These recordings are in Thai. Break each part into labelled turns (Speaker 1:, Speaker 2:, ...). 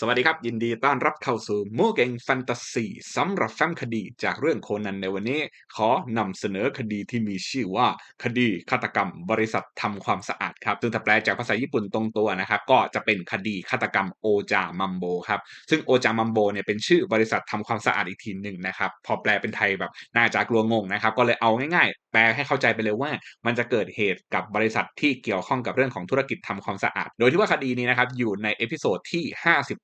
Speaker 1: สวัสดีครับ ยินดีต้อนรับเข้าสู่มูเก่งแฟนตาซีสำหรับแฟ้มคดีจากเรื่องโคนันในวันนี้ ขอนำเสนอคดีที่มีชื่อว่าคดีฆาตกรรมบริษัททำความสะอาดครับซึ่งถ้าแปลจากภาษาญี่ปุ่นตรงตัวนะครับ ก็จะเป็นคดีฆาตกรรมโอจามัมโบครับ ซึ่งโอจามัมโบเนี่ยเป็นชื่อบริษัททำความสะอาดอีกทีหนึ่งนะครับ พอแปลเป็นไทยแบบน่าจะกลัวงงนะครับ ก็เลยเอาง่าย ๆ แปลให้เข้าใจไปเลยว่า มันจะเกิดเหตุกับบริษัทที่เกี่ยวข้องกับเรื่องของธุรกิจทำความสะอาด โดยที่ว่าคดีนี้นะครับอยู่ในเอพิโซดที่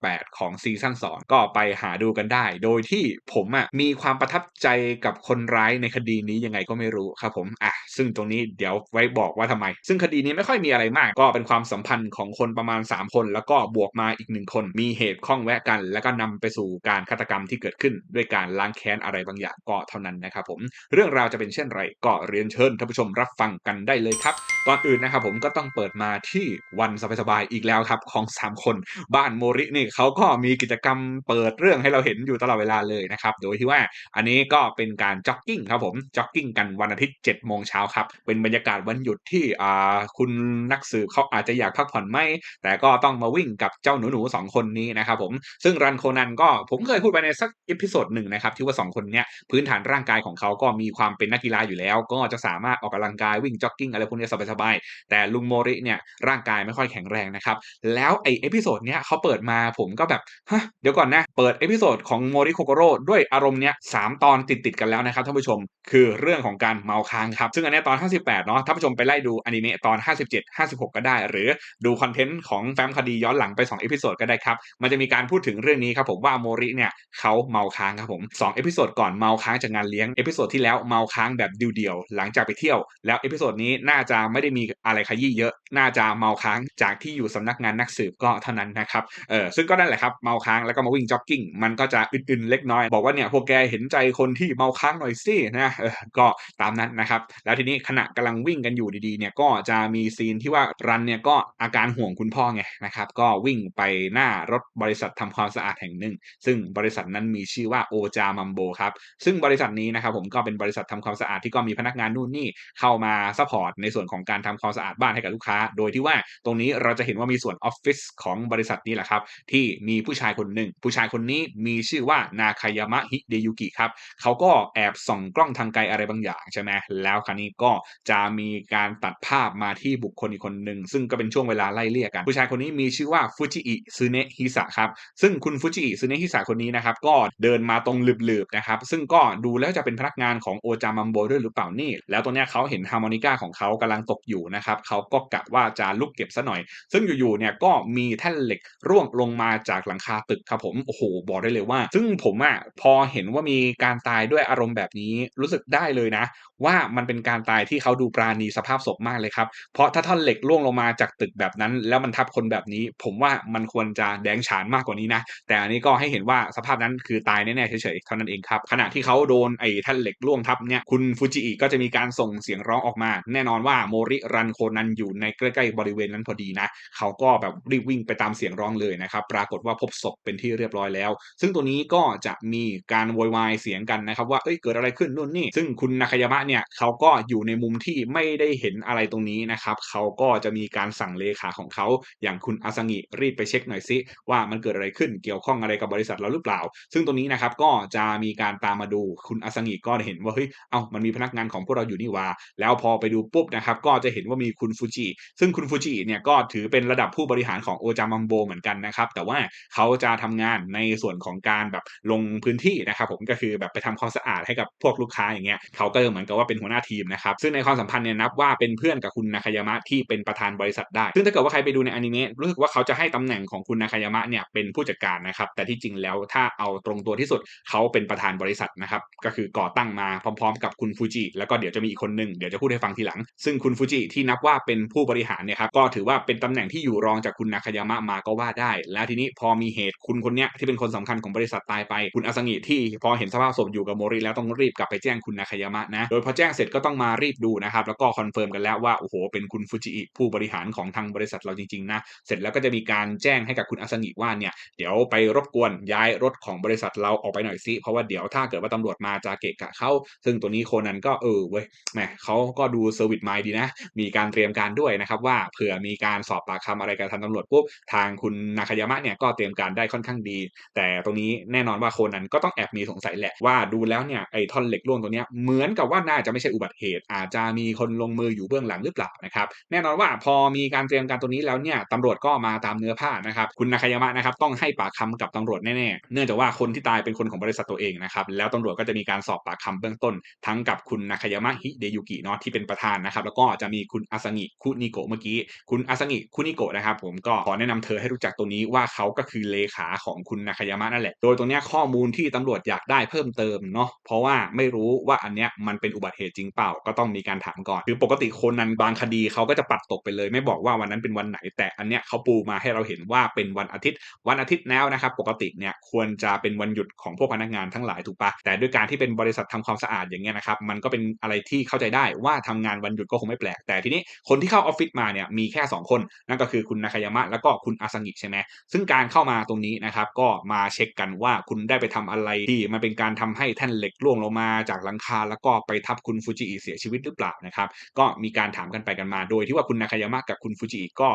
Speaker 1: 58ของซีซั่น2ก็ไปหาดูกันได้ โดยที่ผมอะมีความประทับใจกับคนร้ายในคดีนี้ยังไงก็ไม่รู้ครับผมอะซึ่งตรงนี้เดี๋ยวไว้บอกว่าทำไม ซึ่งคดีนี้ไม่ค่อยมีอะไรมาก ก็เป็นความสัมพันธ์ของคนประมาณ 3 คน แล้วก็บวกมาอีกหนึ่งคน มีเหตุข้องแวะกัน แล้วก็นำไปสู่การฆาตกรรมที่เกิดขึ้น ด้วยการล้างแค้นอะไรบางอย่างก็เท่านั้นนะครับผมเรื่องราวจะเป็นเช่นไรก็เรียนเชิญท่านผู้ชมรับฟังกันได้เลยครับก่อนอื่นนะครับผมก็ต้องเปิดมาที่วันสบายๆอีกแล้วครับของ 3 คนบ้านโมรินี่เขาก็มีกิจกรรมเปิดเรื่องให้เราเห็นอยู่ตลอดเวลาเลยนะครับ โดยที่ว่าอันนี้ก็เป็นการจ็อกกิ้งครับผมจ็อกกิ้งกันวันอาทิตย์7จ็ดโมงเช้าครับ เป็นบรรยากาศวันหยุดที่อ่าคุณนักสืบเขาอาจจะอยากพักผ่อนไม่ แต่ก็ต้องมาวิ่งกับเจ้าหนูหนูสองคนนี้นะครับผมซึ่งรันโคนันก็ผมเคยพูดไปในสักอีพิโซดหนึ่งนะครับที่ว่า 2 คนเนี้ยพื้นฐานร่างกายของเขาก็มีความเป็นนักกีฬาอยู่แล้ว ก็จะสามารถออกกำลังกายวิ่งจ็อกกิ้งอะไรพวกนี้สบายๆแต่ลุงโมริเนี่ยร่างกายไม่ค่อยแข็งแรงนะครับแล้วไอเอพิโซดเนี้ยเขาเปิดมาผมก็แบบฮะเดี๋ยวก่อนนะ เปิดเอพิโซดของโมริโคโกโร่ด้วยอารมณ์เนี้ยสามตอนติดติดกันแล้วนะครับท่านผู้ชม คือเรื่องของการเมาค้างครับ ซึ่งอันนี้ตอน 58 เนาะท่านผู้ชมไปไล่ดูอนิเมะตอน 57 56 ก็ได้ หรือดูคอนเทนต์ของแฟ้มคดีย้อนหลังไป2เอพิโซดก็ได้ครับ มันจะมีการพูดถึงเรื่องนี้ครับผมว่าโมริเนี่ยเขาเมาค้างครับผม2เอพิโซดก่อนเมาค้างจากงานเลี้ยงเอพิโซดที่แล้วเมาค้างแบบเดียวๆหลังจากไปเที่ยว แล้วเอพิโซดนี้น่าจะไม่ได้มีอะไรขยี้เยอะ น่าจะเมาค้างจากที่อยู่สำนักงานนักสืบก็เท่านั้นนะครับเออซึ่งก็นั่นแหละครับเมาค้างแล้วก็มาวิ่งจ็อกกิ้งมันก็จะอึนๆเล็กน้อย บอกว่าเนี่ยพวกแกเห็นใจคนที่เมาค้างหน่อยสินะก็ตามนั้นนะครับ แล้วทีนี้ขณะกำลังวิ่งกันอยู่ดีๆเนี่ยก็จะมีซีนที่ว่ารันเนี่ยก็อาการห่วงคุณพ่อไงนะครับก็วิ่งไปหน้ารถบริษัททำความสะอาดแห่งหนึ่ง ซึ่งบริษัทนั้นมีชื่อว่าโอจามัมโบครับซึ่งบริษัทนี้นะครับผมก็เป็นบริษัททำความสะอาดที่ก็มีพนักงานนู่นนี่เข้ามาซัพพอร์ตในส่วนของการทำความสะอาดบ้านให้กับลูกค้า โดยที่ว่าตรงนี้เราจะเห็นว่ามีส่วนออฟฟิศของบริษัทนี้แหละครับทีมีผู้ชายคนหนึ่ง ผู้ชายคนนี้มีชื่อว่านาคายามะฮิเดยุกิครับเขาก็แอบส่องกล้องทางไกลอะไรบางอย่างใช่ไหมแล้วคราวนี้ก็จะมีการตัดภาพมาที่บุคคลอีกคนหนึ่ง ซึ่งก็เป็นช่วงเวลาไล่เลี่ยกัน ผู้ชายคนนี้มีชื่อว่าฟูจิอิซึเนะฮิสะครับซึ่งคุณฟูจิอิซึเนะฮิสะคนนี้นะครับก็เดินมาตรงหลืบๆนะครับซึ่งก็ดูแล้วจะเป็นพนักงานของโอจามัมโบด้วยหรือเปล่านี่ แล้วตัวเนี้ยเขาเห็นฮาร์โมนิก้าของเขากำลังตกอยู่นะครับเขาก็กะว่าจะลุกเก็บซะหน่อย ซึ่งอยู่ๆเนี่ยก็มีแท่นเหล็กร่วงลงมาจากหลังคาตึกครับผมโอ้โหบอกได้เลยว่า ซึ่งผมอะพอเห็นว่ามีการตายด้วยอารมณ์แบบนี้รู้สึกได้เลยนะ ว่ามันเป็นการตายที่เขาดูปราณีสภาพศพมากเลยครับ เพราะถ้าท่อนเหล็กร่วงลงมาจากตึกแบบนั้น แล้วมันทับคนแบบนี้ ผมว่ามันควรจะแดงฉานมากกว่านี้นะ แต่อันนี้ก็ให้เห็นว่าสภาพนั้นคือตายแน่ๆเฉยๆเท่านั้นเองครับขณะที่เขาโดนไอ้ท่อนเหล็กร่วงทับเนี่ยคุณฟูจิอิก็จะมีการส่งเสียงร้องออกมา แน่นอนว่าโมริรันโคนันอยู่ในใกล้ๆบริเวณนั้นพอดีนะเขาก็แบบรีบวิ่งไปตามเสียงร้องเลยนะครับปรากฏว่าพบศพเป็นที่เรียบร้อยแล้ว ซึ่งตัวนี้ก็จะมีการโวยวายเสียงกันนะครับว่าเอ้ยเกิดอะไรขึ้นนู่นนี่ ซึ่งคุณนาคายามะเนี่ยเขาก็อยู่ในมุมที่ไม่ได้เห็นอะไรตรงนี้นะครับเขาก็จะมีการสั่งเลขาของเขาอย่างคุณอาซังิรีบไปเช็คหน่อยซิว่ามันเกิดอะไรขึ้นเกี่ยวข้องอะไรกับบริษัทเราหรือเปล่า ซึ่งตรงนี้นะครับก็จะมีการตามมาดูคุณอาซังิก็เห็นว่าเฮ้ยเอ้ามันมีพนักงานของพวกเราอยู่นี่ว่า แล้วพอไปดูปุ๊บนะครับก็จะเห็นว่ามีคุณฟูจิซึ่งคุณฟูจิเนี่ยก็ถือเป็นระดับผู้บริหารของโอจามัมโบเหมือนกันนะครับแต่ว่าเขาจะทำงานในส่วนของการแบบลงพื้นที่นะครับผมก็คือแบบไปทำความสะอาดให้กับพวกลูกค้าอย่างเงี้ยเขาก็เหมือนกับว่าเป็นหัวหน้าทีมนะครับซึ่งในความสัมพันธ์เนี่ยนับว่าเป็นเพื่อนกับคุณนาคายามะที่เป็นประธานบริษัทได้ ซึ่งถ้าเกิดว่าใครไปดูในอนิเมะรู้สึกว่าเขาจะให้ตำแหน่งของคุณนาคายามะเนี่ยเป็นผู้จัดการนะครับแต่ที่จริงแล้วถ้าเอาตรงตัวที่สุดเขาเป็นประธานบริษัทนะครับก็คือก่อตั้งมาพร้อม ๆ กับคุณฟูจิแล้วก็เดี๋ยวจะมีอีกคนหนึ่งเดี๋ยวจะพูดให้ฟังทีหลัง ซึ่งคุณฟูจิที่นับว่าเป็นผู้บริหารเนี่ยครับก็ถือว่าเป็นตำแหน่งที่อยู่รองจากคุณนาคายามะมาก็ว่าได้ แล้วทีนี้พอมีเหตุคุณคนเนี้ยที่เป็นคนสำคัญของบริษัทตายไป คุณอาซังิที่พอเห็นสภาพศพอยู่กับโมริแล้วต้องรีบกลับไปแจ้งคุณนาคายามะนะ โดยพอแจ้งเสร็จก็ต้องมารีบดูนะครับ แล้วก็คอนเฟิร์มกันแล้วว่า โอ้โห เป็นคุณฟูจิผู้บริหารของทางบริษัทเราจริงๆนะ เสร็จแล้วก็จะมีการแจ้งให้กับคุณอาซังิว่าเนี่ยเดี๋ยวไปรบกวนย้ายรถของบริษัทเราออกไปหน่อยสิเพราะว่าเดี๋ยวถ้าเกิดว่าตำรวจมาจะเกะกะเขาซึ่งตัวนี้โคนันก็เออเว้ยแหมเขาก็ดูเซอร์วิสไมดีนะ มีการเตรียมการด้วยนะครับว่าเผื่อมีการสอบปากคำอะไรกับทางตำรวจปุ๊บทางคุณนาคายามะเนี่ยก็เตรียมการได้ค่อนข้างดี แต่ตรงนี้แน่นอนว่าโคนันก็ต้องแอบมีสงสัยแหละว่าดูแล้วเนี่ยไอ้ท่อนเหล็กร่วงตัวเนี้ยเหมือนกับว่าน่าจะไม่ใช่อุบัติเหตุ อาจจะมีคนลงมืออยู่เบื้องหลังหรือเปล่านะครับแน่นอนว่าพอมีการเตรียมการตัวนี้แล้วเนี่ยตำรวจก็มาตามเนื้อผ้านะครับคุณนาคายามะนะครับต้องให้ปากคำกับตำรวจแน่ๆเนื่องจากว่าคนที่ตายเป็นคนของบริษัทตัวเองนะครับแล้วตำรวจก็จะมีการสอบปากคำเบื้องต้น ทั้งกับคุณนาคายามะฮิเดยุกิเนาะที่เป็นประธานนะครับแล้วก็จะมีคุณอาซางิคุนิโกะเมื่อกี้ คุณอาซางิคุนิโกะนะครับผมก็ขอแนะนำเธอให้รู้จักตัวนี้ว่าเขาก็คือเลขาของคุณนาคายามะนั่นแหละ โดยตรงนี้ข้อมูลที่ตำรวจอยากได้เพิ่มเติมเนาะเพราะว่าไม่รู้ว่าอันเนี้ยมันเป็นอุบัติเหตุจริงเปล่าก็ต้องมีการถามก่อนคือปกติคนนั้นบางคดีเขาก็จะปัดตกไปเลย ไม่บอกว่าวันนั้นเป็นวันไหน แต่อันเนี้ยเขาปูมาให้เราเห็นว่าเป็นวันอาทิตย์ วันอาทิตย์แล้วนะครับ ปกติเนี่ยควรจะเป็นวันหยุดของพวกพนักงานทั้งหลายถูกปะแต่ด้วยการที่เป็นบริษัททำความสะอาดอย่างเงี้ยนะครับมันก็เป็นอะไรที่เข้าใจได้ว่าทำงานวันหยุดก็คงไม่แปลก แต่ทีนี้คนที่เข้าออฟฟิศมาเนี่ยมีแค่ 2 คน นั่นก็คือคุณนาคายามะแล้วก็คุณอาซังิใช่ไหมซึ่งการเข้ามาตรงนี้นะครับก็มาเช็คกันว่าคุณได้ไปทำอะไรที่มันเป็นการทำให้แท่นเหล็กร่วงลงมาจากหลังคา แล้วก็ไปทับคุณฟูจิอิเสียชีวิตหรือเปล่านะครับก็มีการถามกันไปกันมาโดยที่ว่าคุณนาคายามะกับคุณฟูจิอิก็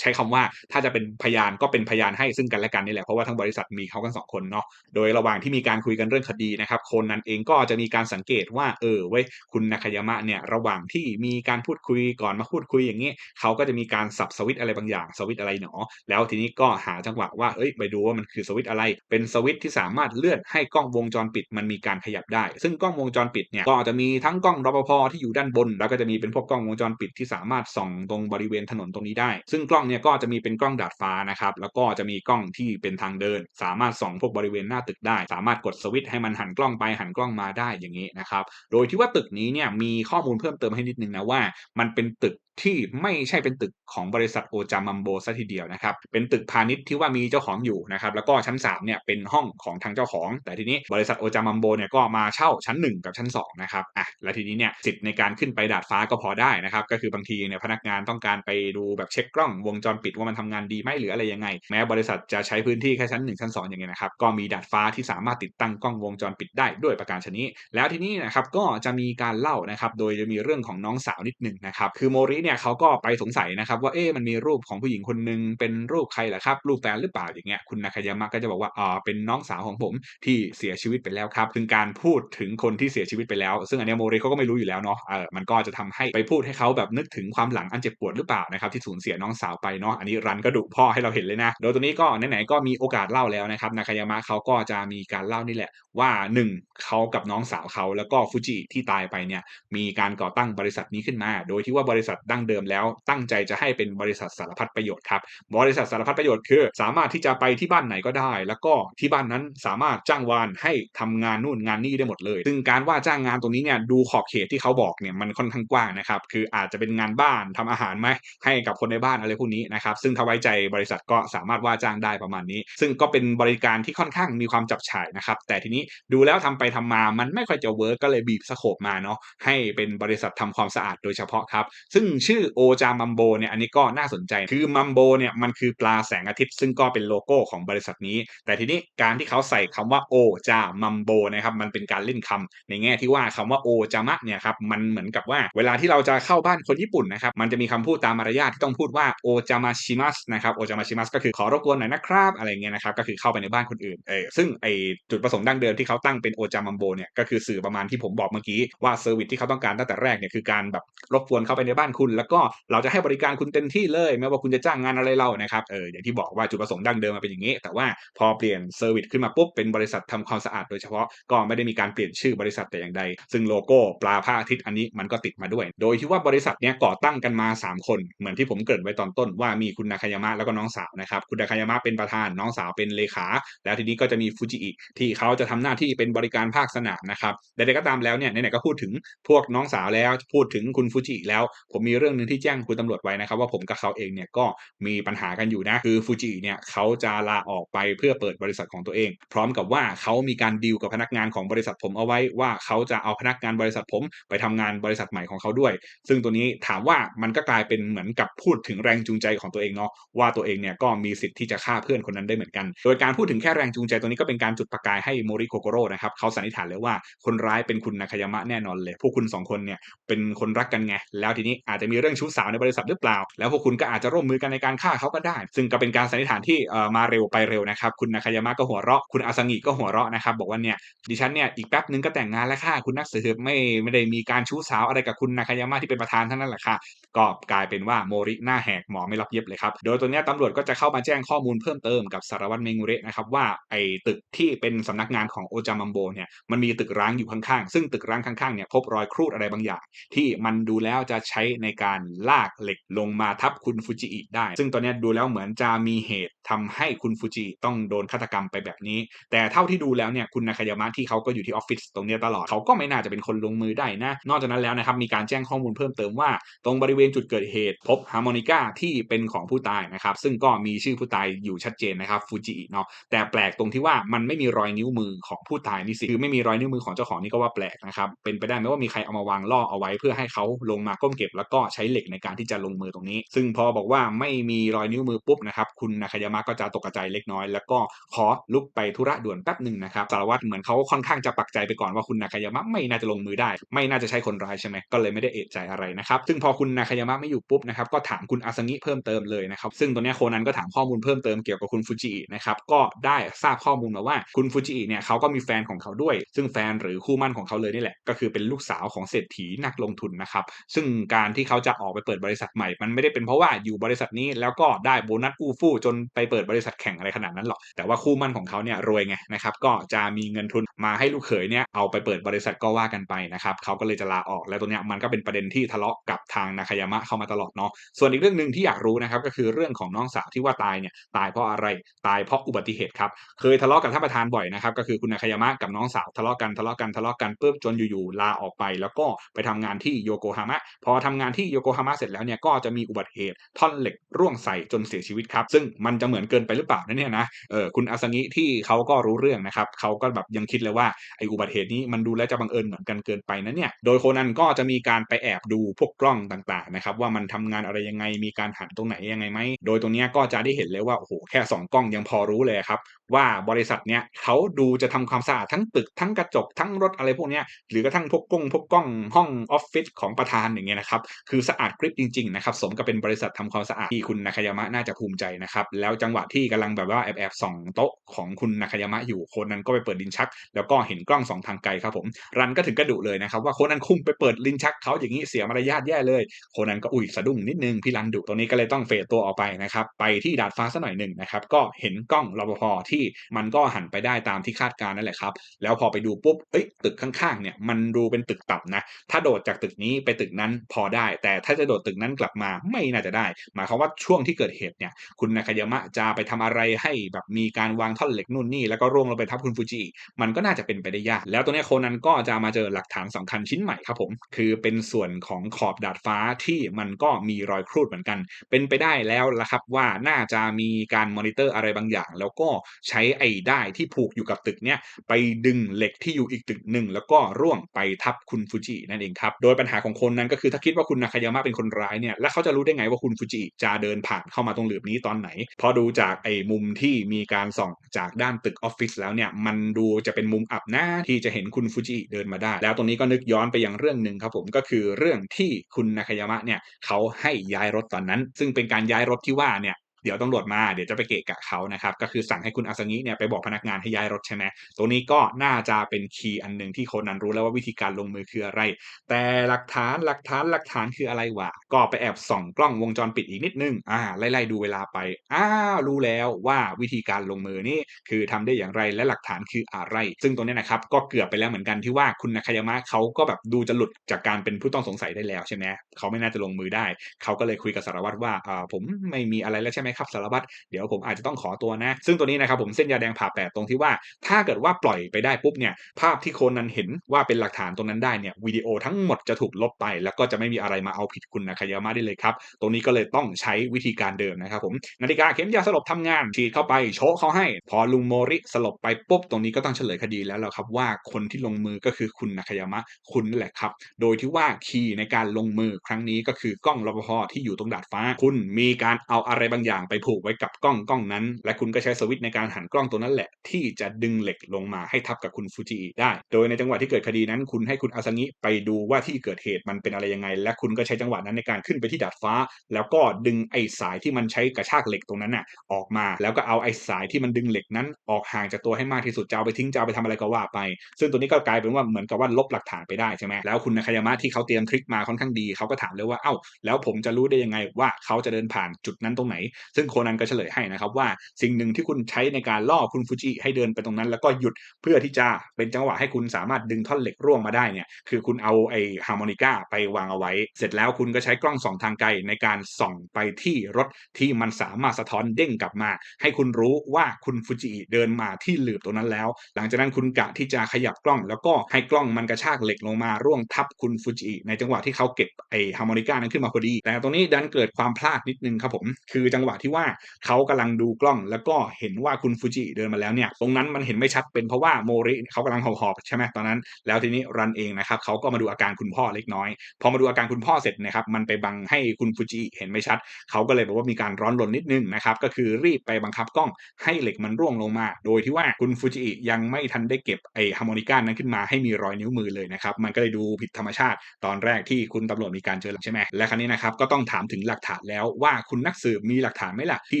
Speaker 1: ใช้คำว่าถ้าจะเป็นพยานก็เป็นพยานให้ซึ่งกันและกันนี่แหละเพราะว่าทั้งบริษัทมีเขากันสองคนเนาะโดยระหว่างที่มีการคุยกันเรื่องคดีนะครับคนนั้นเองก็จะมีการสังเกตว่าเออเว้ยคุณนาคายามะเนี่ยระหว่างที่มีการพูดคุยก่อนมาพูดคุยอย่างนี้เขาก็จะมีการสับสวิตอะไรบางอย่างสวิตอะไรหนอแล้วทีนี้ก็หาจังหวะว่าเอ้ยไปดูว่ามันคือสวิตอะไร เป็นสวิตที่สามารถเลื่อนให้กล้องวงจรปิดมันมีการขยับได้ ซึ่งกล้องวงจรปิดเนี่ยก็จะมีทั้งกล้องรปภที่อยู่ด้านบน แล้วก็จะมีเป็นพวกกล้องวงจรปิดที่สามารถส่องตรงบริเวณถนนตรงนี้ได้ ซึ่งกล้องเนี่ยก็จะมีเป็นกล้องดาดฟ้านะครับแล้วก็จะมีกล้องที่เป็นทางเดิน สามารถส่องพวกบริเวณหน้าตึกได้ สามารถกดสวิตให้มันหันกล้องไปหันกล้องมาได้อย่างนี้นะครับโดยที่ว่าตึกนี้เนี่ยมีข้อมูลเพิ่มเติมให้นิดนึงนะว่า มันเป็นตึกที่ไม่ใช่เป็นตึกของบริษัทโอจามัมโบซะทีเดียวนะครับ เป็นตึกพาณิชย์ที่ว่ามีเจ้าของอยู่นะครับแล้วก็ชั้น3เนี่ยเป็นห้องของทางเจ้าของ แต่ทีนี้บริษัทโอจามัมโบเนี่ยก็มาเช่าชั้น 1 กับชั้น2นะครับอะแล้วทีนี้เนี่ยสิทธิ์ในการขึ้นไปดาดฟ้าก็พอได้นะครับก็คือบางทีเนี่ยพนักงานต้องการไปดูแบบเช็คกล้องวงจรปิดว่ามันทำงานดีไหมหรืออะไรยังไง แม้บริษัทจะใช้พื้นที่แค่ชั้น 1 ชั้น 2 อย่างเงี้ยนะครับก็มีดาดฟ้าที่สามารถติดตั้งกล้องวงจรปิดได้ด้วยประการชนิดแล้วทีนี้นะครับก็จะมีการเล่านะครับโดยจะมีเรื่องของน้องสาวนิดหนึ่งนะครับคือโมริเนี่ยเขาก็ไปสงสัยนะครับว่าเอ๊ะมันมีรูปของผู้หญิงคนหนึ่งเป็นรูปใครล่ะครับ รูปแฟนหรือเปล่าอย่างเงี้ยคุณนาคายามะก็จะบอกว่าอ๋อเป็นน้องสาวของผมที่เสียชีวิตไปแล้วครับถึงการพูดถึงคนที่เสียชีวิตไปแล้ว ซึ่งอันนี้โมริเขาก็ไม่รู้อยู่แล้วเนาะเออมันก็จะทำให้ไปพูดให้เขาแบบนึกถึงความหลังอันเจ็บปวดหรือเปล่านะครับที่สูญเสียน้องสาวไปเนาะอันนี้รันก็ดุพ่อให้เราเห็นเลยนะ โดยตัวนี้ก็ไหนๆก็มีโอกาสเล่าแล้วนะครับนาคายามะเขาก็จะมีการเล่านี่แหละว่า1เขากับน้องสาวเขาแล้วก็ฟูจิที่ตายไปเนี่ยมีการก่อตั้งบริษัทนี้ขึ้นมา โดยที่ว่าบริษัทดั้งเดิมแล้ว ตั้งใจจะให้เป็นบริษัทสารพัดประโยชน์ครับบริษัทสารพัดประโยชน์คือ สามารถที่จะไปที่บ้านไหนก็ได้ แล้วก็ที่บ้านนั้นสามารถจ้างวานให้ทำงานนู่นงานนี่ได้หมดเลย ซึ่งการว่าจ้างงานตรงนี้เนี่ยดูขอบเขตที่เขาบอกเนี่ยมันค่อนข้างกว้างนะครับคืออาจจะเป็นงานบ้านทำอาหารไหมให้กับคนในบ้านอะไรพวกนี้นะครับซึ่งถ้าไว้ใจบริษัทก็สามารถว่าจ้างได้ประมาณนี้ ซึ่งก็เป็นบริการที่ค่อนข้างมีความจับฉ่ายนะครับแต่ทีนี้ดูแล้วทำไปทำมามันไม่ค่อยจะเวิร์กก็เลยบีบสโคปมาเนาะให้เป็นบริษัททำความสะอาดโดยเฉพาะครับ ซึ่งชื่อโอจามัมโบเนี่ยอันนี้ก็น่าสนใจคือมัมโบเนี่ยมันคือปลาแสงอาทิตย์ซึ่งก็เป็นโลโก้ของบริษัทนี้ แต่ทีนี้การที่เขาใส่คำว่าโอจามัมโบนะครับมันเป็นการเล่นคำในแง่ที่ว่าคำว่าโอจามะเนี่ยครับมันเหมือนกับว่า เวลาที่เราจะเข้าบ้านคนญี่ปุ่นนะครับมันจะมีคำพูดตามมารยาทที่ต้องพูดว่าโอจามาชิมัสนะครับโอจามาชิมัสก็คือขอรบกวนหน่อยนะครับอะไรเงี้ยนะครับก็คือเข้าไปในบ้านคนอื่นเออซึ่งไอจุดประสงค์ดั้งเดิมที่เขาตั้งเป็นโอจามัมโบเนี่ยก็คือสื่อประมาณที่ผมบอกเมื่อกี้ว่าเซอร์วิสที่เขาต้องการตั้งแต่แรกเนี่ยคือการแบบรบกวนเข้าไปในบ้านคุณแล้วก็เราจะให้บริการคุณเต็มที่เลย ไม่ว่าคุณจะจ้างงานอะไรเรานะครับเอออย่างที่บอกว่าจุดประสงค์ดั้งเดิมมาเป็นอย่างนี้ แต่ว่าพอเปลี่ยนเซอร์วิสขึ้นมาปุ๊บเป็นบริษัททำความสะอาดโดยเฉพาะก็ไม่ได้มีการเปลี่ยนชื่อบริษัทแต่อย่างใด ซึ่งโลโก้ปลาผ้าอาทิตย์อันนี้มันก็ติดมาด้วย โดยที่ว่าบริษัทเนี้ยก่อตั้งกันมา 3 คน เหมือนที่ผมเกริ่นไว้ตอนต้นว่ามีคุณนาคายามะแล้วก็น้องสาวนะครับคุณนาคายามะเป็นประธานน้องสาวเป็นเลขา แล้วทีนี้ก็จะมีฟูจิอิที่เขาจะทำหน้าที่เป็นบริการภาคสนามนะครับใดๆก็ตามแล้วเนี่ยไหนๆก็พูดถึงพวกน้องสาวแล้วพูดถึงคุณฟูจิแล้ว ผมมีเรื่องหนึ่งที่แจ้งคุณตำรวจไว้นะครับว่าผมกับเขาเองเนี่ยก็มีปัญหากันอยู่นะคือฟูจิเนี่ยเขาจะลาออกไปเพื่อเปิดบริษัทของตัวเอง พร้อมกับว่าเขามีการดีลกับพนักงานของบริษัทผมเอาไว้ว่าเขาจะเอาพนักงานบริษัทผมไปทำงานบริษัทใหม่ของเขาด้วย ซึ่งตัวนี้ถามว่ามันก็กลายเป็นเหมือนกับพูดถึงแรงจูงใจของตัวเองเนาะว่าตัวเองเนี่ยก็มีสิทธิ์ที่จะฆ่าเพื่อนคนนั้นได้เหมือนกัน โดยการพูดถึงแค่แรงจูงใจตัวนี้ก็เป็นการจุดประกายให้โมริโคโกโร่นะครับเขาสันนิษฐานเลยว่าคนร้ายเป็นคุณนาคายามะแน่นอนเลยพวกคุณ2คนเนี่ยเป็นคนรักกันไงแล้วทีนี้อาจจะมีเรื่องชู้สาวในบริษัทหรือเปล่า แล้วพวกคุณก็อาจจะร่วมมือกันในการฆ่าเขาก็ได้ ซึ่งก็เป็นการสันนิษฐานที่มาเร็วไปเร็วนะครับคุณนาคายามะก็หัวเราะคุณอาซางิก็หัวเราะนะครับบอกว่าเนี่ยดิฉันเนี่ยอีกแป๊บนึงก็แต่งงานแล้วค่ะคุณนักสืบไม่ไม่ได้มีการชู้สาวอะไรกับคุณนาคายามะที่เป็นประธานเท่านั้นแหละค่ะก็กลายเป็นว่าโมริหน้าแหกหมอไม่รับเย็บเลยครับโดยตัวเนี้ยตำรวจก็จะเข้ามาแจ้งข้อมูลเพิ่มเติมกับสารวัตรเมงูเระนะครับว่าไอ้ตึกที่เป็นสำนักงานของโอจามัมโบเนี่ยมันมีตึกร้างอยู่ข้างๆ ซึ่งตึกร้างข้างๆเนี่ยพบรอยครูดอะไรบางอย่าง ที่มันดูแล้วจะใช้ในการลากเหล็กลงมาทับคุณฟูจิอิได้ ซึ่งตอนนี้ดูแล้วเหมือนจะมีเหตุทำให้คุณฟูจิต้องโดนฆาตกรรมไปแบบนี้ แต่เท่าที่ดูแล้วเนี่ยคุณนาคายามะที่เขาก็อยู่ที่ออฟฟิศตรงนี้ตลอดเขาก็ไม่น่าจะเป็นคนลงมือได้นะ นอกจากนั้นแล้วนะครับมีการแจ้งข้อมูลเพิ่มเติมว่า ตรงบริเวณจุดเกิดเหตุ พบฮาร์โมนิก้าที่เป็นของผู้ตายนะครับซึ่งก็มีชื่อผู้ตายอยู่ชัดเจนนะครับฟูจิอิเนาะแต่แปลกตรงที่ว่ามันไม่มีรอยนิ้วมือของผู้ตายนี่สิคือไม่มีรอยนิ้วมือของเจ้าของนี่ก็ว่าแปลกนะครับเป็นไปได้ไหมว่ามีใครเอามาวางล่อเอาไว้เพื่อให้เขาลงมาก้มเก็บแล้วก็ใช้เหล็กในการที่จะลงมือตรงนี้ ซึ่งพอบอกว่าไม่มีรอยนิ้วมือปุ๊บนะครับคุณนาคายามะก็จะตกใจเล็กน้อย แล้วก็ขอลุกไปธุระด่วนแป๊บหนึ่งนะครับสารวัตรเหมือนเขาค่อนข้างจะปักใจไปก่อนว่าคุณนาคายามะไม่น่าจะลงมือได้ ไม่น่าจะใช่คนร้ายใช่ไหมก็เลยไม่ได้เอะใจอะไรนะครับซึ่งพอคุณนาคายามะไม่อยู่ปุ๊บนะครับก็ถามคุณอาซางิเพิ่มเติมเลยนะครับซึ่งตัวนี้โคนันก็ถามข้อมูลเพิ่มเติมเกี่ยวกับคุณฟูจินะครับก็ได้ทราบข้อมูลมาว่าคุณฟูจิอิเนี่ยเขาก็มีแฟนของเขาด้วย ซึ่งแฟนหรือคู่มั่นของเขาเลยนี่แหละ ก็คือเป็นลูกสาวของเศรษฐีนักลงทุนนะครับซึ่งการที่เขาจะออกไปเปิดบริษัทใหม่ มันไม่ได้เป็นเพราะว่าอยู่บริษัทนี้แล้วก็ได้โบนัสอู้ฟู่จนไปเปิดบริษัทแข่งอะไรขนาดนั้นหรอกแต่ว่าคู่มั่นของเขาเนี่ยรวยไงนะครับก็จะมีเงินทุนมาให้ลูกเขยเนี่ยเอาไปเปิดบริษัทก็ว่ากันไปนะครับเขาก็เลยจะลาออกแล้วตัวเนี้ยมันก็เป็นประเด็นที่ทะเลาะกับทางนาคายามะเข้ามาตลอดเนาะส่วนอีกเรื่องหนึ่งที่อยากรู้นะครับก็คือเรื่องของน้องสาวที่ว่าตายเนี่ยตายเพราะอะไรตายเพราะอุบัติเหตุครับเคยทะเลาะกับท่านประธานบ่อยนะครับก็คือคุณนาคายามะกับน้องสาวทะเลาะกันทะเลาะกันทะเลาะกันปุ๊บจนอยู่ๆลาออกไป แล้วก็ไปทำงานที่โยโกฮามะพอทำงานทโยโกฮามะเสร็จแล้วเนี่ยก็จะมีอุบัติเหตุท่อนเหล็กร่วงใส่จนเสียชีวิตครับ ซึ่งมันจะเหมือนเกินไปหรือเปล่านั่นเนี่ยนะเออคุณอาซางิที่เขาก็รู้เรื่องนะครับเขาก็แบบยังคิดเลยว่าไอ้อุบัติเหตุนี้มันดูแล้วจะบังเอิญเหมือนกันเกินไปนะเนี่ยโดยโคนันก็จะมีการไปแอบดูพวกกล้องต่างๆนะครับว่ามันทำงานอะไรยังไงมีการหันตรงไหนยังไงไหมโดยตรงนี้ก็จะได้เห็นเลยว่าโอ้โหแค่ 2 กล้องยังพอรู้เลยครับ ว่าบริษัทเนี้ยเขาดูจะทำความสะอาดทั้งตึกทั้งกระจกทั้งรถอะไรพวกเนี้ยหรือกระทั่งพวกกล้องพวกกล้องห้องออฟฟิศของประธานอย่างเงี้ยนะครับคือสะอาดกริบจริงๆนะครับสมกับเป็นบริษัททำความสะอาดที่คุณนาคายามะน่าจะภูมิใจนะครับแล้วจังหวะที่กำลังแบบว่าแอบแอบส่องโต๊ะของคุณนาคายามะอยู่คนนั้นก็ไปเปิดลิ้นชัก แล้วก็เห็นกล้องสองทางไกลครับผมรันก็ถึงกระดุเลยนะครับว่าคนนั้นคุ้มไปเปิดลิ้นชักเขาอย่างนี้เสียมารยาทแย่เลยคนนั้นก็อุ้ยสะดุ้งนิดนึงพี่รันดุตัวนี้ก็เลยต้องเฟดตัวออกไปนะครับไปที่ดาดฟ้าสัหน่อยหนึ่งนะครับก็เห็นกล้องรปภที่มันก็หันไปได้ตามที่คาดการนั่นแหละครับ แล้วพอไปดูปุ๊บเอ้ยตึกข้างๆเนี่ยมันดูเป็นตึกต่ำนะ ถ้าโดดจากตึกนี้ไปตึกนั้นพอได้ แต่ถ้าจะโดดตึกนั้นกลับมาไม่น่าจะได้ หมายความว่าช่วงที่เกิดเหตุเนี่ยคุณนาคายามะจะไปทำอะไรให้แบบมีการวางท่อนเหล็กนู่นนี่ แล้วก็ร่วงลงไปทับคุณฟูจิมันก็น่าจะเป็นไปได้ยาก แล้วตัวนี้โคนันก็จะมาเจอหลักฐานสำคัญชิ้นใหม่ครับผมคือเป็นส่วนของขอบดาดฟ้าที่มันก็มีรอยครูดเหมือนกัน เป็นไปได้แล้วละครับว่าน่าจะมีการมอนิเตอร์อะไรบางอย่าง แล้วก็ใช้ไอ้ได้ที่ผูกอยู่กับตึกเนี่ยไปดึงเหล็กที่อยู่อีกตึกหนึ่งแล้วก็ร่วงไปทับคุณฟูจินั่นเองครับโดยปัญหาของคนนั้นก็คือถ้าคิดว่าคุณนาคายามะเป็นคนร้ายเนี่ยแล้วเขาจะรู้ได้ไงว่าคุณฟูจิจะเดินผ่านเข้ามาตรงหลืบนี้ตอนไหน พอดูจากไอ้มุมที่มีการส่องจากด้านตึกออฟฟิศแล้วเนี่ยมันดูจะเป็นมุมอับหน้าที่จะเห็นคุณฟูจิเดินมาได้ แล้วตรงนี้ก็นึกย้อนไปยังเรื่องหนึ่งครับผมก็คือเรื่องที่คุณนาคายามะเนี่ยเขาให้ย้ายรถตอนนั้น ซึ่งเป็นการย้ายรถที่ว่าเนี่ย เดี๋ยวตำรวจมาเดี๋ยวจะไปเกะกะเขานะครับก็คือสั่งให้คุณอาซางิเนี่ยไปบอกพนักงานให้ย้ายรถใช่ไหมตรงนี้ก็น่าจะเป็นคีย์อันหนึ่งที่โคนันรู้แล้วว่าวิธีการลงมือคืออะไร แต่หลักฐานหลักฐานหลักฐานคืออะไรวะก็ไปแอบส่องกล้องวงจรปิดอีกนิดนึงอ่าไล่ๆดูเวลาไปอ้าวรู้แล้วว่าวิธีการลงมือนี่คือทำได้อย่างไรและหลักฐานคืออะไร ซึ่งตรงนี้นะครับก็เกือบไปแล้วเหมือนกันที่ว่าคุณนาคายามะเขาก็แบบดูจะหลุดจากการเป็นผู้ต้องสงสัยได้แล้วใช่ไหมเขาไม่น่าจะลงมือได้ เขาก็เลยคุยกับสารวัตรว่าอ่าผมไม่มีอะไรแล้วใช่ไหมครับสารวัตรเดี๋ยวผมอาจจะต้องขอตัวนะ ซึ่งตัวนี้นะครับผมเส้นยาแดงผ่าแปดตรงที่ว่า ถ้าเกิดว่าปล่อยไปได้ปุ๊บเนี่ยภาพที่โคนนันเห็นว่าเป็นหลักฐานตรงนั้นได้เนี่ยวิดีโอทั้งหมดจะถูกลบไป แล้วก็จะไม่มีอะไรมาเอาผิดคุณนาคายามะได้เลยครับตรงนี้ก็เลยต้องใช้วิธีการเดิมนะครับผมนาฬิกาเข็มยาสลบทำงานฉีดเข้าไปโชกเขาให้ พอลุงโมริสลบไปปุ๊บตรงนี้ก็ต้องเฉลยคดีแล้วแหละครับว่าคนที่ลงมือก็คือคุณนาคายามะคุณนั่แหละครับโดยที่ว่าคีย์ในการลงมือครั้งนี้ก็คือกล้องรปภที่อยู่ตรงดาดฟ้า คุณมีการเอาอะไรบางอย่างางๆ ไปผูกไว้กับกล้องกล้องนั้น และคุณก็ใช้สวิตช์ในการหันกล้องตัวนั้นแหละ ที่จะดึงเหล็กลงมาให้ทับกับคุณฟูจิอิได้ โดยในจังหวะที่เกิดคดีนั้น คุณให้คุณอาซางิไปดูว่าที่เกิดเหตุมันเป็นอะไรยังไง และคุณก็ใช้จังหวะนั้นในการขึ้นไปที่ดาดฟ้า แล้วก็ดึงไอ้สายที่มันใช้กระชากเหล็กตรงนั้นน่ะออกมา แล้วก็เอาไอ้สายที่มันดึงเหล็กนั้น ออกห่างจากตัวให้มากที่สุดจะเอาไปทิ้งจะเอาไปทำอะไรก็ว่าไป ซึ่งตัวนี้ก็กลายเป็นว่าเหมือนกับว่าลบหลักฐานไปได้ใช่ไหมแล้วคุณนาคายามะที่เขาเตรียมทริคมาค่อนข้างดีเขาก็ถามเลยว่าเอ้าแล้วผมจะรู้ได้ยังไงว่าเขาจะเดินผ่านจุดนั้นตรงไหนซึ่งโคนันก็เฉลยให้นะครับว่าสิ่งหนึ่งที่คุณใช้ในการล่อคุณฟูจิให้เดินไปตรงนั้น แล้วก็หยุดเพื่อที่จะเป็นจังหวะให้คุณสามารถดึงท่อนเหล็กร่วงมาได้เนี่ยคือคุณเอาไอ้ฮาร์โมนิก้าไปวางเอาไว้ เสร็จแล้วคุณก็ใช้กล้องส่องทางไกลในการส่องไปที่รถที่มันสามารถสะท้อนเด้งกลับมา ให้คุณรู้ว่าคุณฟูจิเดินมาที่หลืบตรงนั้นแล้ว หลังจากนั้นคุณกะที่จะขยับกล้อง แล้วก็ให้กล้องมันกระชากเหล็กลงมาร่วงทับคุณฟูจิในจังหวะที่เขาเก็บไอ้ฮาร์โมนิกานั้นขึ้นมาพอดี แต่ตรงนี้ดันเกิดความพลาดนิดนึงครับผม คือจังหวะที่ว่าเขากำลังดูกล้อง แล้วก็เห็นว่าคุณฟูจิเดินมาแล้วเนี่ยตรงนั้นมันเห็นไม่ชัดเป็นเพราะว่าโมริเขากำลังหอบๆใช่ไหมตอนนั้น แล้วทีนี้รันเองนะครับเขาก็มาดูอาการคุณพ่อเล็กน้อย พอมาดูอาการคุณพ่อเสร็จนะครับมันไปบังให้คุณฟูจิเห็นไม่ชัด เขาก็เลยบอกว่ามีการร้อนรนนิดนึงนะครับก็คือรีบไปบังคับกล้องให้เหล็กมันร่วงลงมา โดยที่ว่าคุณฟูจิยังไม่ทันได้เก็บไอฮาร์โมนิกานั้นขึ้นมาให้มีรอยนิ้วมือเลยนะครับมันก็เลยดูผิดธรรมชาติ ตอนแรกที่คุณตำรวจมีการเจอใช่ไหมและครั้นี้นะครับก็ต้องถามถึงหลักฐานแล้วว่าคุณนักสืบมีหลักฐานไหมล่ะ ที่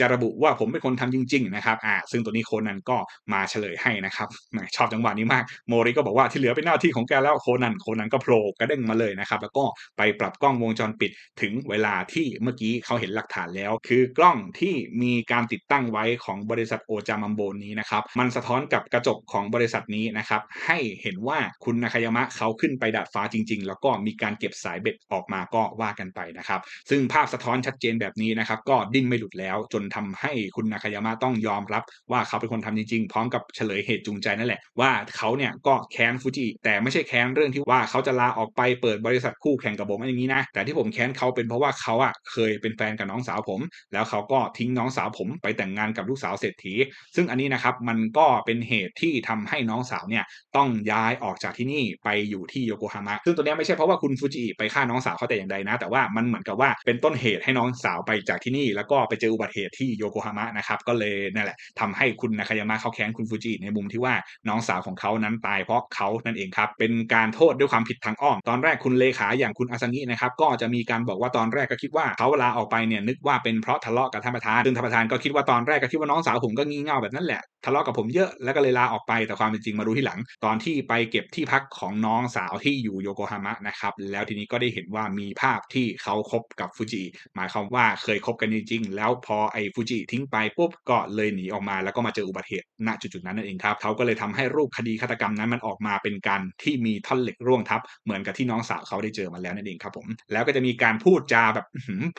Speaker 1: จะระบุว่าผมเป็นคนทำจริง ๆ นะครับอ่าซึ่งตัวนี้โคนันก็มาเฉลยให้นะครับชอบจังหวะนี้มากโมริก็บอกว่าที่เหลือเป็นหน้าที่ของแกแล้วโคนันโคนันก็โผล่กระเด้งมาเลยนะครับแล้วก็ไปปรับกล้องวงจรปิดถึงเวลาที่เมื่อกี้เขาเห็นหลักฐานแล้ว คือกล้องที่มีการติดตั้งไว้ของบริษัทโอจามัมโบนี้นะครับมันสะท้อนกับกระจกของบริษัทนี้นะครับให้เห็นว่าคุณนาคายามะเขาขึ้นไปดาดฟ้าจริง ๆ แล้วก็มีการเก็บสายเบ็ดออกมาก็ว่ากันไปนะครับซึ่งภาพสะท้อนชัดเจนแบบนี้นะครับก็ดิ้นไม่หลุดแล้ว จนทำให้คุณนาคายามะต้องยอมรับ ว่าเขาเป็นคนทำจริงๆ พร้อมกับเฉลยเหตุจูงใจนั่นแหละว่าเขาเนี่ยก็แค้นฟูจิแต่ไม่ใช่แค้นเรื่องที่ว่าเขาจะลาออกไปเปิดบริษัทคู่แข่งกับผมอย่างนี้นะแต่ที่ผมแค้นเขาเป็นเพราะว่าเขาอะเคยเป็นแฟนกับน้องสาวผม แล้วเขาก็ทิ้งน้องสาวผมไปแต่งงานกับลูกสาวเศรษฐี ซึ่งอันนี้นะครับมันก็เป็นเหตุที่ทำให้น้องสาวเนี่ยต้องย้ายออกจากที่นี่ไปอยู่ที่โยโกฮาม่าซึ่งตัวนี้ไม่ใช่เพราะว่าคุณฟูจิไปฆ่าน้องสาวเขาแต่อย่างใดนะ แต่ว่ามันเหมือนกับว่าเป็นต้นเหตุให้น้องสาวไปจากที่นี่แล้วก็ไปเจออุบัติเหตุที่โยโกฮาม่านะครับก็เลยนั่นแหละทำให้คุณนาคายามะเขาแค้นคุณฟูจิในมุมที่ว่าน้องสาวของเขานั้นตายเพราะเขานั่นเองครับเป็นการโทษด้วยความผิดทางอ้อมตอนแรกคุณเลขาอย่างคุณอาซางินะครับก็จะมีการบอกว่าตอนแรกก็คิดว่าเขาลาออกไปเนี่ยนึกว่าเป็นเพราะทะเลาะกับท่านประธานซึ่งท่านประธานก็คิดว่าตอนแรกก็คิดว่าน้องสาวผมก็งี่เง่าแบบนั้นแหละทะเลาะกับผมเยอะแล้วก็เลยลาออกไปแต่ความเป็นจริงมารู้ที่หลัง ตอนที่ไปเก็บที่พักของน้องสาวที่อยู่โยโกฮาม่านะครับแล้วทีนี้ก็ได้เห็นว่ามีภาพที่เขาคบกับฟูจิหมายความว่าเคยคบกันจริงๆแล้วพอไอ้ฟูจิทิ้งไปปุ๊บก็เลยหนีออกมา แล้วก็มาเจออุบัติเหตุณจุดๆนั้นนั่นเองครับเขาก็เลยทำให้รูปคดีฆาตกรรมนั้นมันออกมาเป็นการที่มีท่อนเหล็กร่วงทับ เหมือนกับที่น้องสาวเขาได้เจอมาแล้วนั่นเองครับผมแล้วก็จะมีการพูดจาแบบ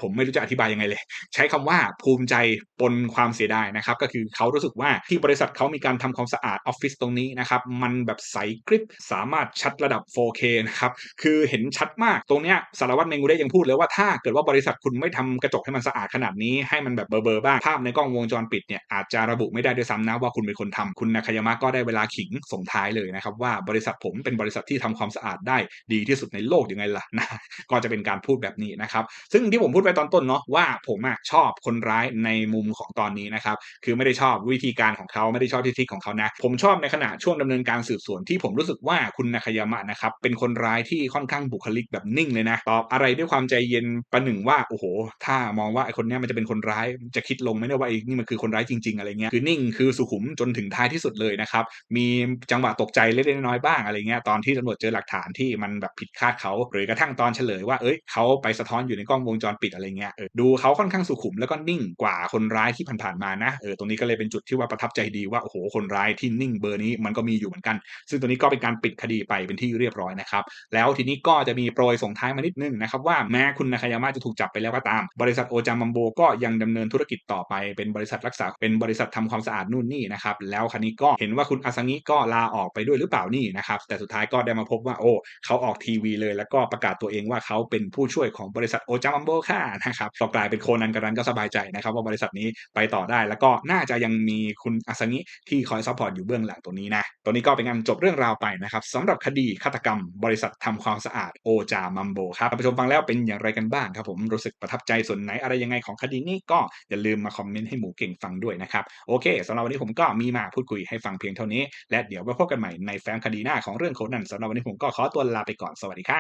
Speaker 1: ผมไม่รู้จะอธิบายยังไงเลย ใช้คำว่าภูมิใจปนความเสียดายนะครับก็คือเขารู้สึกว่าที่บริษัทเขามีการทำความสะอาดออฟฟิศตรงนี้นะครับมันแบบใสกริบสามารถชัดระดับ 4K นะครับคือเห็นชัดมากตรงเนี้ยสารวัตรเมงูได้ยังพูดเลยว่าถ้าเกิดว่าบริษัทคุณไม่ทำกระจกให้มันสะอาดขนาดนี้ให้มันแบบเบลอๆบ้าง ภาพในกล้องวงจรปิดเนี่ยอาจจะระบุไม่ได้ด้วยซ้ำนะว่าคุณเป็นคนทำคุณนาคายามะก็ได้เวลาขิงส่งท้ายเลยนะครับว่าบริษัทผมเป็นบริษัทที่ทำความสะอาดได้ดีที่สุดในโลกยังไงล่ะนะก็จะเป็นการพูดแบบนี้นะครับซึ่งที่ผมพูดไปตอนต้นเนาะว่าผมอะชอบคนร้ายในมุมของตอนนี้นะครับคือไม่ได้ชอบวิธีการของเขาไม่ได้ชอบทิศทของเขานะผมชอบในขณะช่วงดำเนินการสืบสวนที่ผมรู้สึกว่าคุณนาคายามะนะครับเป็นคนร้ายที่ค่อนข้างบุคลิกแบบนิ่งเลยนะตอบอะไรด้วยความใจเย็นประหนึ่งว่าโอ้โห ถ้ามองว่าไอคนนี้มันจะเป็นคนร้ายจะคิดลงไม่ได้ว่าไอ้นี่มันคือคนร้ายจริง ๆอะไรเงี้ยคือนิ่งคือสุขุมจนถึงท้ายที่สุดเลยนะครับมีจังหวะตกใจเล็กๆน้อยๆบ้างอะไรเงี้ยตอนที่ตำรวจเจอหลักฐานที่มันแบบผิดคาดเขาหรือกระทั่งตอนเฉลยว่าเอ้ยเขาไปสะท้อนอยู่ในกล้องวงจรปิดอะไรเงี้ยเออดูเขาค่อนข้างสุขุมแล้วก็นิ่งกว่าคนร้ายที่ผ่านๆมานะเออตรงนี้ก็เลยเป็นจุดที่ว่าประทับใจดีว่าโอ้โหคนร้ายที่นิ่งเบอร์นี้มันก็มีอยู่เหมือนกัน ซึ่งตัวนี้ก็เป็นการปิดคดีไปเป็นที่เรียบร้อยนะครับแล้วทีนี้ก็จะมีโปรยส่งท้ายมานิดนึงนะครับว่าแม้คุณนาคายามะจะถูกจับไปแล้วก็ตาม บริษัทโอจามัมโบก็ยังดำเนินธุรกิจต่อไปเป็นบริษัทรักษาเป็นบริษัททำความสะอาดนู่นนี่นะครับแล้วคันนี้ก็เห็นว่าคุณอาซางิก็ลาออกไปด้วยหรือเปล่านี่นะครับแต่สุดท้ายก็ได้มาพบว่าโอ้เขาออกทีวีเลย แล้วก็ประกาศตัวเองว่าเขาเป็นผู้ช่วยของบริษัทโอจามัมโบค่ะนะครับก็กลายเป็นโคนันกันรันก็สบายใจนะครับว่าบริษัทนี้ไปต่อได้ แล้วก็น่าจะยังมีคุณอาซางิที่คอยซัพพอร์ตอยู่เบื้องหลังตัวนี้นะตัวนี้ก็เป็นการจบเรื่องราวไปนะครับสำหรับคดีฆาตกรรม บริษัททำความสะอาดโอจามัมโบครับท่านผู้ชมฟังแล้วเป็นอย่างไรกันบ้างครับผมรู้สึกประทับใจส่วนไหนอะไรยังไงของคดีนี้ก็อย่าลืมมาคอมเมนต์ให้หมูเก่งฟังด้วยนะครับ โอเคสำหรับวันนี้ผมก็มีมาพูดคุยให้ฟังเพียงเท่านี้ และเดี๋ยวไว้พบกันใหม่ในแฟ้มคดีหน้าของเรื่องโคนันสำหรับวันนี้ผมก็ขอตัวลาไปก่อนสวัสดีครับ